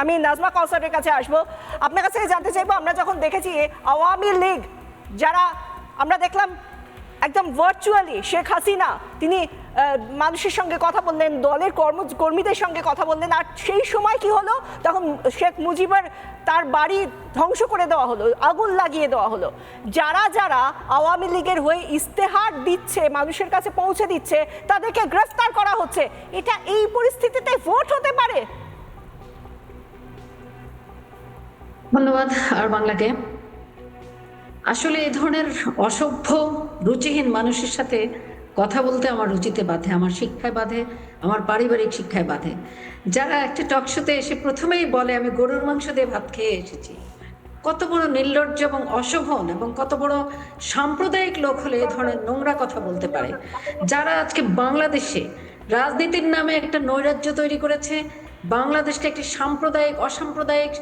আমি নাজমা কৌসারের কাছে আসব। আপনার কাছে জানতে চাইব, আমরা যখন দেখেছি আওয়ামী লীগ, যারা আমরা দেখলাম একদম ভার্চুয়ালি শেখ হাসিনা, তিনি মানুষের সঙ্গে কথা বললেন, দলের কর্ম, কর্মীদের সঙ্গে কথা বললেন, আর সেই সময় কি হলো? তখন শেখ মুজিবের তার বাড়ি ধ্বংস করে দেওয়া হলো, আগুন লাগিয়ে দেওয়া হলো। যারা যারা আওয়ামী লীগের হয়ে ইস্তেহার দিচ্ছে, মানুষের কাছে পৌঁছে দিচ্ছে, তাদেরকে গ্রেফতার করা হচ্ছে। এটা এই পরিস্থিতিতে ভোট হতে পারে? ধন্যবাদ, আর বাংলাকে। আসলে এই ধরনের অসভ্য, রুচিহীন মানুষের সাথে কথা বলতে আমার রুচিতে বাধে, আমার শিক্ষায় বাধে, আমার পারিবারিক শিক্ষায় বাধে। যারা একটা টকশোতে এসে প্রথমেই বলে, আমি গরুর মাংস দিয়ে ভাত খেয়ে এসেছি। কত বড় নির্লজ্জ এবং অশোভন এবং কত বড় সাম্প্রদায়িক লোক হলে এ ধরনের নোংরা কথা বলতে পারে। যারা আজকে বাংলাদেশে রাজনীতির নামে একটা নৈরাজ্য তৈরি করেছে বাংলাদেশকে একটি সাম্প্রদায়িক, অসাম্প্রদায়িক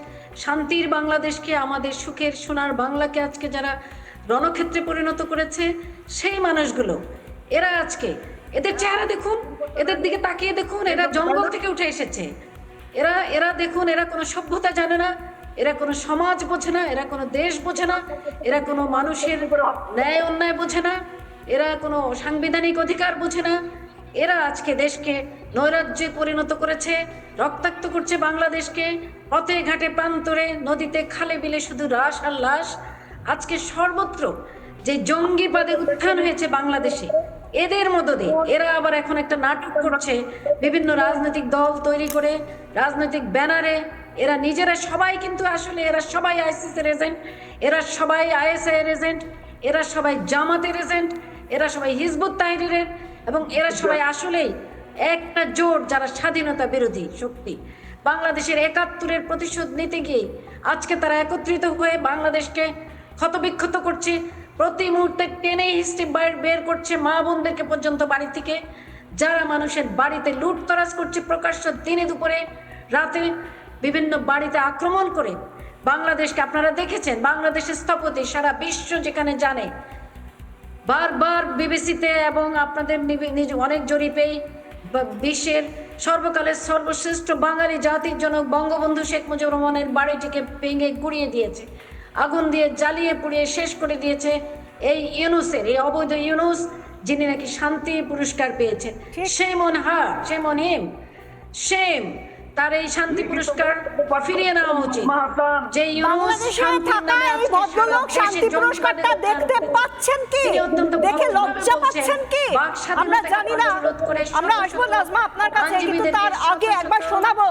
শান্তির বাংলাদেশকে, আমাদের সুখের সোনার বাংলাকে আজকে যারা রণক্ষেত্রে পরিণত করেছে, সেই মানুষগুলো, এরা আজকে, এদের চেহারা দেখুন, এদের দিকে তাকিয়ে দেখুন, এরা জঙ্গল থেকে উঠে এসেছে। এরা এরা দেখুন, এরা কোনো সভ্যতা জানে না, এরা কোনো সমাজ বোঝে না, এরা কোনো দেশ বোঝে না, এরা কোনো মানুষের ন্যায় অন্যায় বোঝে না, এরা কোনো সাংবিধানিক অধিকার বোঝে না এরা আজকে দেশকে নৈরাজ্যে পরিণত করেছে, রক্তাক্ত করছে বাংলাদেশকে। পথে ঘাটে প্রান্তরে, নদীতে খালে বিলে শুধু রাস আর লাশ। আজকে সর্বত্র যে জঙ্গিবাদের উত্থান হয়েছে বাংলাদেশে, এদের মদদে এরা আবার এখন একটা নাটক করছে, বিভিন্ন রাজনৈতিক দল তৈরি করে, রাজনৈতিক ব্যানারে। এরা নিজেরা সবাই কিন্তু আসলে এরা সবাই আইসিস এর এজেন্ট, এরা সবাই আইএসআই এর এজেন্ট, এরা সবাই জামাতের এজেন্ট, এরা সবাই হিজবুত তাহরিরের এবং এরা সবাই আসলেই একটা জোট যারা স্বাধীনতা বিরোধী শক্তি। বাংলাদেশের একাত্তরের প্রতিশোধ নিতে গিয়ে আজকে তারা একত্রিত হয়ে বাংলাদেশকে ক্ষতবিক্ষত করছে। প্রতি মুহূর্তে টেনে হিস্ট্রি বের করছে মা বোনদেরকে পর্যন্ত বাড়ি থেকে। যারা মানুষের বাড়িতে লুটতরাজ করছে প্রকাশ্য দিনে দুপুরে রাতে বিভিন্ন বাড়িতে আক্রমণ করে। বাংলাদেশকে আপনারা দেখেছেন বাংলাদেশের স্থপতি সারা বিশ্ব যেখানে জানে বারবার বিবিসিতে এবং আপনাদের নিজ অনেক জরিপেই বিশ্বের সর্বকালের সর্বশ্রেষ্ঠ বাঙালি জাতির জনক বঙ্গবন্ধু শেখ মুজিবুর রহমানের বাড়িটিকে ভেঙে গুড়িয়ে দিয়েছে আগুন দিয়ে জ্বালিয়ে পুড়িয়ে শেষ করে দিয়েছে এই ইউনুসের এই অবৈধ ইউনুস যিনি নাকি শান্তি পুরস্কার পেয়েছেন। Same on her same on him same তার এই শান্তি পুরস্কার ফিরিয়ে নেওয়া উচিত। যে ইউনুস শান্তির নামে এই ভদ্রলোক শান্তি পুরস্কারটা দেখতে পাচ্ছেন কি? দেখে লজ্জা পাচ্ছেন কি? আমরা জানি না। আমরা আসব নাজমা আপনার কাছে কিন্তু তার আগে একবার শোনাবো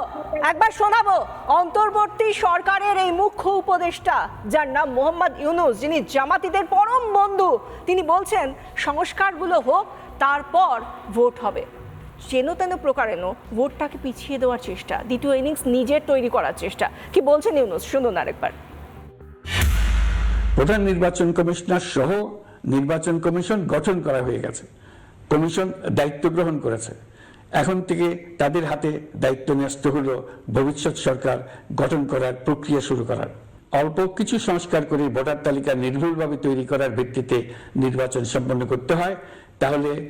একবার শোনাবো। অন্তর্বর্তী সরকারের এই মুখ্য উপদেষ্টা যার নাম মোহাম্মদ ইউনুস যিনি জামাতিদের পরম বন্ধু তিনি বলছেন সংস্কারগুলো হোক তারপর ভোট হবে। যেন তেন প্রকারেণ ভোটটাকে পিছিয়ে দেওয়ার চেষ্টা, দ্বিতীয় ইনিংস নিজের তৈরি করার চেষ্টা। কি বলছেন ইউনুস? শুনুন আরেকবার। প্রধান নির্বাচন কমিশনার সহ নির্বাচন কমিশন গঠন করা হয়ে গেছে। কমিশন দায়িত্ব গ্রহণ করেছে। এখন থেকে তাদের হাতে দায়িত্ব ন্যস্ত হল ভবিষ্যৎ সরকার গঠন করার প্রক্রিয়া শুরু করার। অল্প কিছু সংস্কার করে ভোটার তালিকা নির্ভুলভাবে তৈরি করার ভিত্তিতে নির্বাচন সম্পন্ন করতে হয়। তাহলে